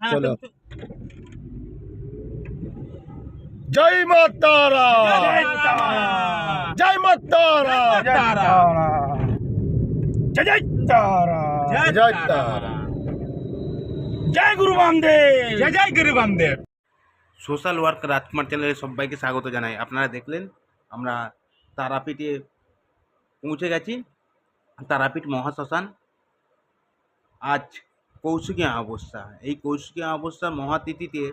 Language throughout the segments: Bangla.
হ্যাঁ, চলো তো- জয় মা তারা জয় তারা। জয় মা তারা তারা। জয় জয় তারা জয় জয় তারা। তারা জয় গুরু বামদেব জয় জয় গুরু বামদেব সোশ্যাল ওয়ার্ক রাজকুমার চ্যানেলে সবাইকে স্বাগত জানাই আপনারা দেখলেন আমরা তারাপীঠে পৌঁছে গেছি তারাপীঠ মহাশ্মশান আজ কৌশিকী অবস্থা এই কৌশিকী অবস্থা মহাতিথিতে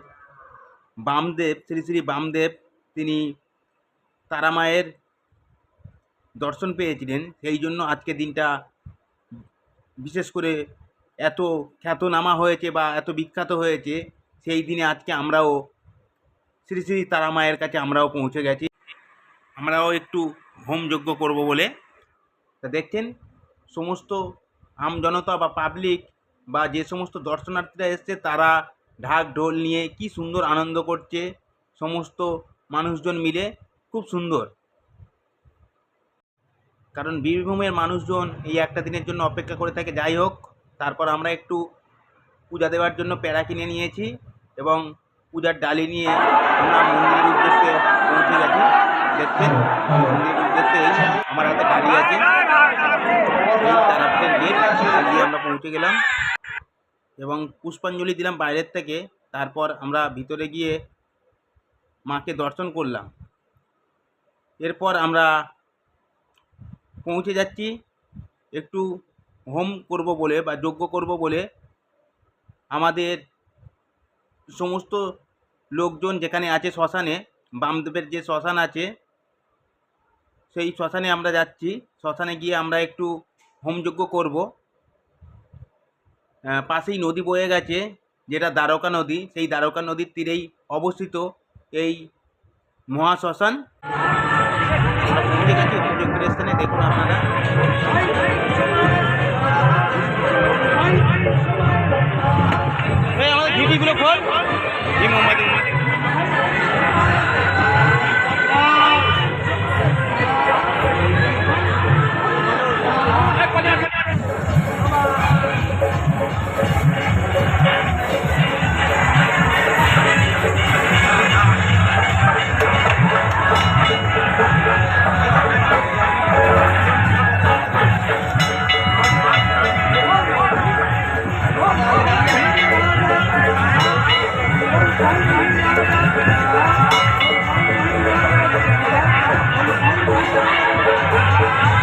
বামদেব, শ্রী শ্রী বামদেব, তিনি তারামায়ের দর্শন পেয়েছিলেন। সেই জন্য আজকে দিনটা বিশেষ করে এত খ্যাতনামা হয়েছে বা এত বিখ্যাত হয়েছে, সেই দিনে আজকে আমরাও শ্রী শ্রী তারা মায়ের কাছে আমরাও পৌঁছে গেছি। আমরাও একটু হোম যজ্ঞ করব বলে। তা দেখছেন, সমস্ত আমজনতা বা পাবলিক বা যে সমস্ত দর্শনার্থীরা এসছে, তারা ঢাক, ঢোল নিয়ে কি সুন্দর আনন্দ করছে সমস্ত মানুষজন মিলে, খুব সুন্দর। কারণ বীরভূমের মানুষজন এই একটা দিনের জন্য অপেক্ষা করে থাকে, যাই হোক, তারপর আমরা একটু পূজা দেওয়ার জন্য প্যাড়া কিনে নিয়েছি এবং পূজার ডালি নিয়ে আমরা মন্দিরের উদ্দেশ্যে পৌঁছে গেছি। দেখছেন? মন্দিরের উদ্দেশ্যে আমার হাতে ডালি আছে। আমরা পৌঁছে গেলাম। এবং পুষ্পাঞ্জলি দিলাম বাইরের থেকে। তারপর আমরা ভিতরে গিয়ে মাকে দর্শন করলাম। এরপর আমরা পৌঁছে যাচ্ছি। একটু হোম করব বলে বা যজ্ঞ করব বলে আমাদের সমস্ত লোকজন যেখানে আছে শ্মশানে, বামদেবের যে শ্মশান আছে, সেই শ্মশানে আমরা যাচ্ছি। শ্মশানে গিয়ে আমরা একটু হোমযজ্ঞ করব। পাশেই নদী বয়ে গেছে, যেটা দ্বারকা নদী। সেই দ্বারকা নদীর তীরেই অবস্থিত এই মহাশ্মশান। ঠিক আছে উপযুক্ত স্থানে দেখুন আপনারা।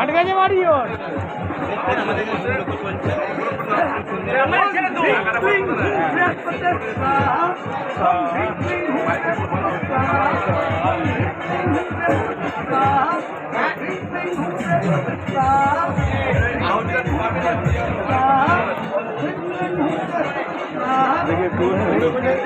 মোমবাতি মোমবাতি দেখছেন আমাদের হোমযজ্ঞ চলছে হোমের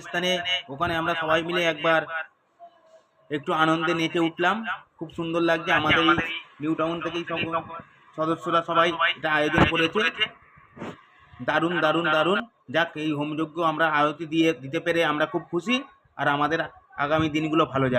স্থানে ওখানে আমরা সবাই মিলে একবার একটু আনন্দে নেচে উঠলাম। খুব সুন্দর লাগছে আমাদের এই নিউ টাউন থেকেই সব সদস্যরা সবাই এটা আয়োজন করেছে। দারুণ দারুণ দারুণ। যাক, এই হোমযজ্ঞ আমরা আয়তি দিয়ে দিতে পেরে আমরা খুব খুশি। আর আমাদের আগামী দিনগুলো ভালো যাবে।